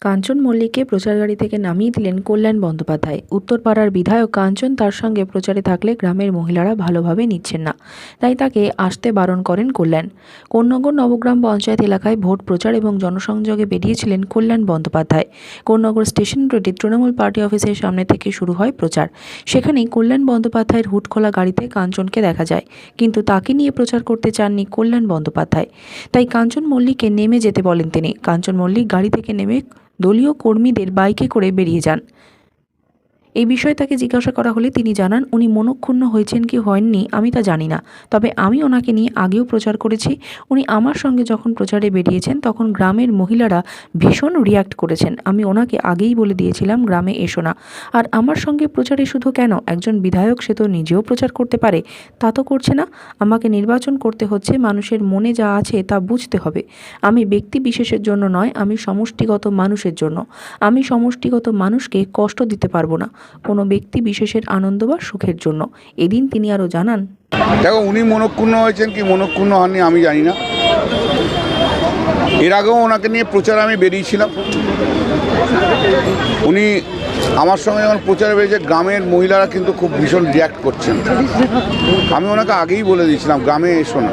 কাঞ্চন মল্লিককে প্রচার গাড়ি থেকে নামিয়ে দিলেন কল্যাণ বন্দ্যোপাধ্যায়। উত্তরপাড়ার বিধায়ক কাঞ্চন তার সঙ্গে প্রচারে থাকলে গ্রামের মহিলারা ভালোভাবে নিচ্ছেন না। তাই তাকে আসতে বারণ করেন কল্যাণ। কোন্নগর নবগ্রাম পঞ্চায়েত এলাকায় ভোট প্রচার এবং জনসংযোগে বেরিয়েছিলেন কল্যাণ বন্দ্যোপাধ্যায়। কোন্নগর স্টেশন রোডে তৃণমূল পার্টি অফিসের সামনে থেকে শুরু হয় প্রচার। সেখানেই কল্যাণ বন্দ্যোপাধ্যায়ের হুটখোলা গাড়িতে কাঞ্চনকে দেখা যায়। কিন্তু তাকে নিয়ে প্রচার করতে চাননি কল্যাণ বন্দ্যোপাধ্যায়। তাই কাঞ্চন মল্লিককে নেমে যেতে বলেন তিনি। কাঞ্চন মল্লিক গাড়ি থেকে নেমে দলীয় কর্মীদের বাইকে করে বেরিয়ে যান। এই বিষয়ে তাকে জিজ্ঞাসা করা হলে তিনি জানান, উনি মনক্ষুণ্ণ হয়েছেন কি হয়ননি, আমি তা জানি না। তবে আমি ওনাকে নিয়ে আগেও প্রচার করেছি। উনি আমার সঙ্গে যখন প্রচারে বেরিয়েছেন, তখন গ্রামের মহিলারা ভীষণ রিয়াক্ট করেছেন। আমি ওনাকে আগেই বলে দিয়েছিলাম, গ্রামে এসো না। আর আমার সঙ্গে প্রচারে শুধু কেন? একজন বিধায়ক সে তো নিজেও প্রচার করতে পারে। তা তো করছে না। আমাকে নির্বাচন করতে হচ্ছে, মানুষের মনে যা আছে তা বুঝতে হবে। আমি ব্যক্তি বিশেষের জন্য নয়, আমি সমষ্টিগত মানুষের জন্য। আমি সমষ্টিগত মানুষকে কষ্ট দিতে পারব না। কোনো ব্যক্তি বিশেষের আনন্দ বা সুখের জন্য। এদিন তিনি আরও জানান, দেখো, উনি মনক্ষুণ্ণ হয়েছেন কি মনক্ষুণ্ণ হননি আমি জানি না। এর আগেও ওনাকে নিয়ে প্রচার আমি বেরিয়েছিলাম। উনি আমার সঙ্গে যখন প্রচারে বেরিয়েছে, গ্রামের মহিলারা কিন্তু খুব ভীষণ রিয়াক্ট করছেন। আমি ওনাকে আগেই বলে দিয়েছিলাম, গ্রামে এসো না।